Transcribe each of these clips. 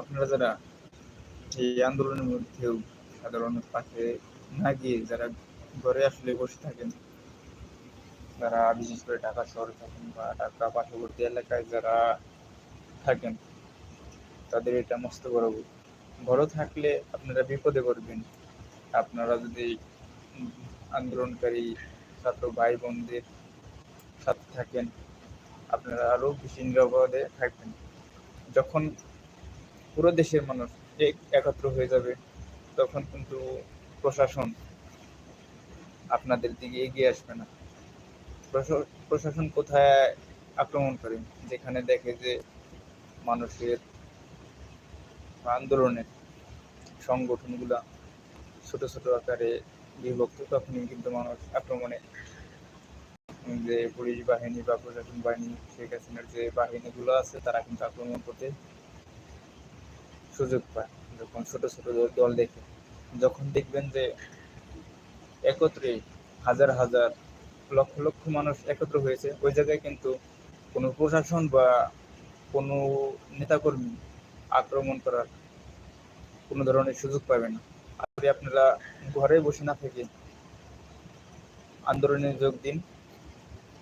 আপনারা যারা এই আন্দোলনের মধ্যেও সাধারণ পাশে না গিয়ে যারা ঘরে আসলে বসে থাকেন, যারা বিশেষ করে ঢাকা শহরে থাকেন বা ঢাকা পার্শ্ববর্তী এলাকায় যারা থাকেন, তাদের এটা মস্ত বড় ঘরে থাকলে আপনারা বিপদে পড়বেন। আপনারা যদি আন্দোলনকারী, ছাত্র ভাই বোনদের সাথে থাকেন, আপনারা আরও বেশি নিরাপদে থাকবেন। যখন পুরো দেশের মানুষ এক একত্র হয়ে যাবে, তখন কিন্তু প্রশাসন আপনাদের দিকে এগিয়ে আসবে না। প্রশা- প্রশাসন কোথায় আক্রমণ করে? যেখানে দেখে যে মানুষের আন্দোলনের সংগঠনগুলা ছোট ছোট আকারে বিভক্ত, তখনই কিন্তু মানুষ আক্রমণে যে পুলিশ বাহিনী বা প্রশাসন বাহিনী, শেখ হাসিনার যে বাহিনীগুলো আছে, তারা কিন্তু আক্রমণ করতে সুযোগ পায় যখন ছোট ছোট দল- দেখে। যখন দেখবেন যে একত্রে হাজার হাজার, লক্ষ লক্ষ মানুষ একত্র হয়েছে, ওই জায়গায় কিন্তু কোনো প্রশাসন বা কোনো নেতাকর্মী আক্রমণ করার কোনো ধরনের সুযোগ পাবে না। আর আপনারা ঘরে বসে না থেকে আন্দোলনে যোগ দিন।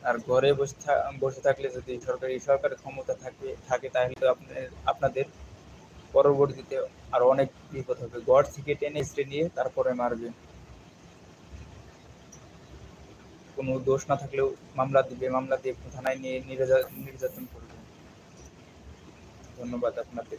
আর ঘরে বসে বসে থাকলে যদি সরকারি সরকারের ক্ষমতা থাকে থাকে, তাহলে তো আপনার আপনাদের পরবর্তীতে আরও অনেক বিপদ হবে। গড় থেকে টেনে স্টে নিয়ে তারপরে মারবে। কোনো দোষ না থাকলেও মামলা দিবে। মামলা দিয়ে থানায় নিয়ে নির্যা- নির্যাতন করবে। ধন্যবাদ আপনাদের।